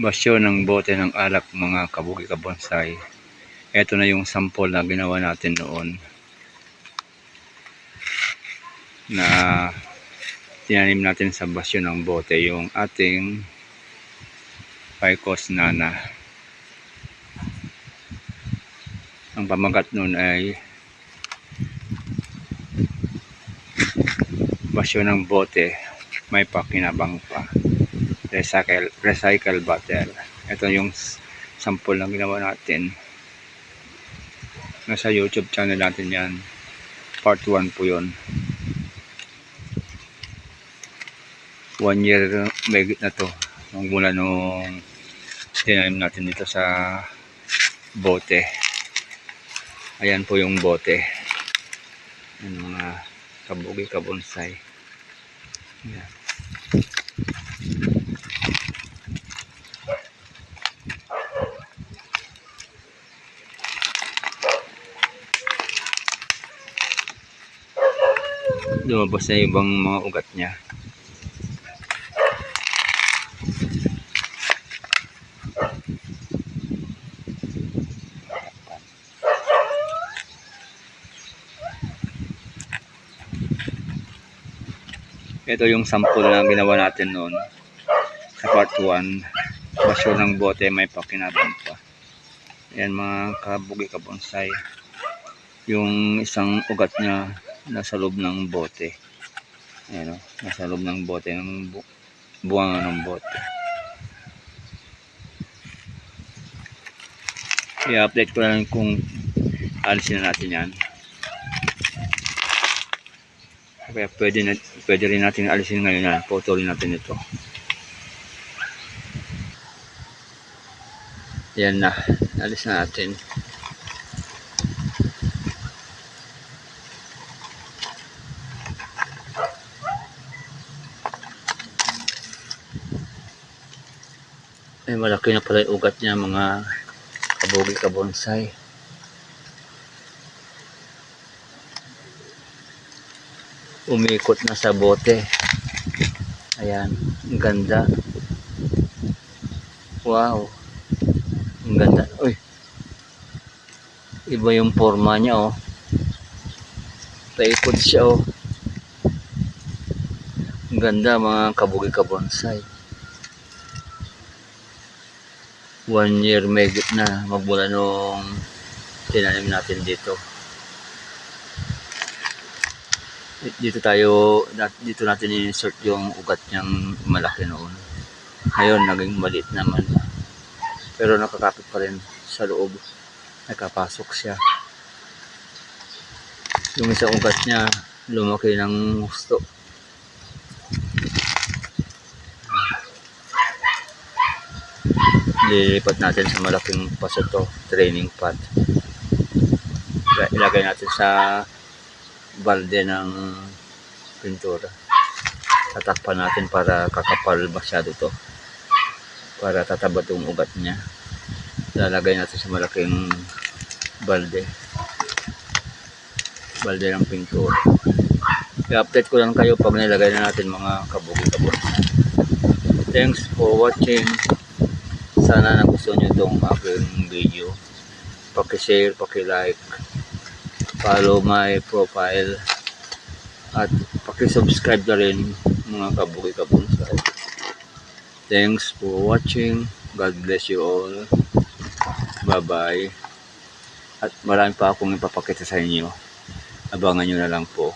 basyo ng bote ng alak mga kabuki kabonsay. Ito na yung sample na ginawa natin noon. Na tinanim natin sa basyo ng bote yung ating Ficus nana. Ang pamagat nun ay basyo ng bote may pakinabang pa recycle recycle bottle. Ito yung sample na ginawa natin. Nasa youtube channel natin yan. Part 1 po yun. One year megit na to. Nung mula nung tinanim natin dito sa bote. Ayan po yung bote. Yung mga kabugi kabonsay Ayan. Lumabas na ibang mga ugat niya. Ito yung sample na ginawa natin noon. Sa part 1 basyo ng bote may pakinabang pa. Yan mga kabugi kabonsay yung isang ugat niya nasa loob ng bote ayan o nasa loob ng bote ng bu buwangan ng bote i-update ko na lang kung alisin na natin yan kaya pwede, na, pwede rin natin alisin ngayon yan. Putulin natin ito. Yan na. Alis na natin. Ay, malaki na pala yung ugat niya mga kabugi kabonsay. umikot na sa bote. Ayan, ang ganda. Wow. Ang ganda. Uy. Iba yung forma niya, oh. Paikot siya, oh. Ang ganda, mga kabugi kabonsay. One year megit na. Magmula nung tinanim natin dito. dito tayo dito natin insert yung ugat niyang malaki noon. Ngayon naging maliit naman. Pero nakakapit pa rin sa loob. Nakapasok siya. Yung isang ugat niya lumaki ng gusto lilipat natin sa malaking paso to training pad ilagay natin sa balde ng pintura. Tatakpan natin para kakapal masyado to. Para tatabat yung ugat niya. Lalagay natin sa malaking balde. Balde ng pintura. I-update ko lang kayo pag nilagay na natin mga kabugi-kabot. Thanks for watching. Sana nagustuhan nyo itong aking video. Paki-share, paki-like follow my profile at paki-subscribe na rin mga kabuki kabonsay. Thanks for watching. God bless you all. Bye-bye. At marami pa akong ipapakita sa inyo. Abangan nyo na lang po.